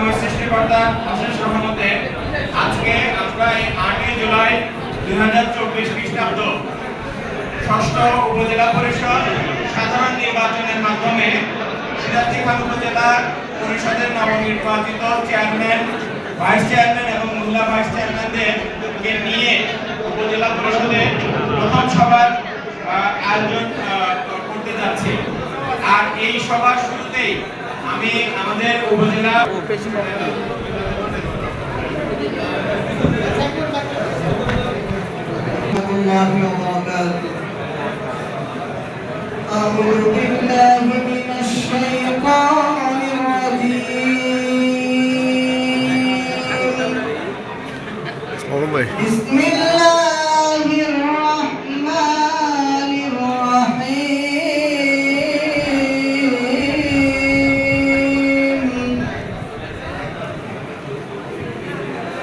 মহান সৃষ্টিকর্তা অশেষ রহমতে আজকে আমরা এই আটই জুলাই দুই হাজার চব্বিশ খ্রিস্টাব্দ ষষ্ঠ উপজেলা পরিষদ সাধারণ নির্বাচনের মাধ্যমে সিরাজদিঘা উপজেলা পরিষদের নবনির্বাচিত চেয়ারম্যান, ভাইস চেয়ারম্যান এবং মহিলা ভাইস চেয়ারম্যানদেরকে নিয়ে উপজেলা পরিষদে প্রথম সভার আয়োজন করতে যাচ্ছে। আর এই সভার শুরুতেই আমি আমাদের উপজেলা الله وبركاته أعوذ بالله من الشيطان الرجيم ওরম ভাই بسم الله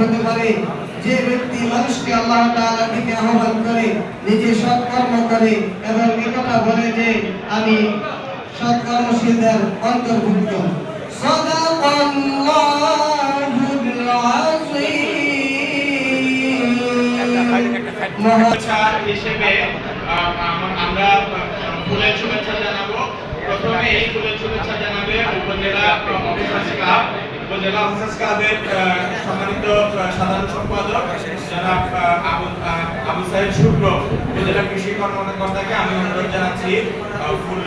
হতে পারে। যে ব্যক্তি মানুষকে আল্লাহ তাআলার দিকে আহ্বান করে নিজে সৎকর্ম করে এবং এই কথা বলে যে আমি সৎকর্মশীলদের অন্তর্ভুক্ত। আমরা ফুলের শুভেচ্ছা জানাব। প্রথমে এই ফুলের শুভেচ্ছা জানাবে উপজেলা প্রমুখ উপজেলা অফিসার্স ক্লাবের সম্মানিত সাধারণ সম্পাদক আহ, আবু সাহেব শুক্র। উপজেলা কৃষি কর্মকর্তাকে আমি অনুরোধ জানাচ্ছি ফুল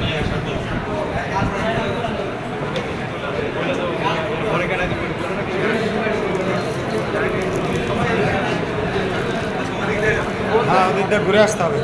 নিয়ে আসার হ্যাঁ ঘুরে আসতে হবে।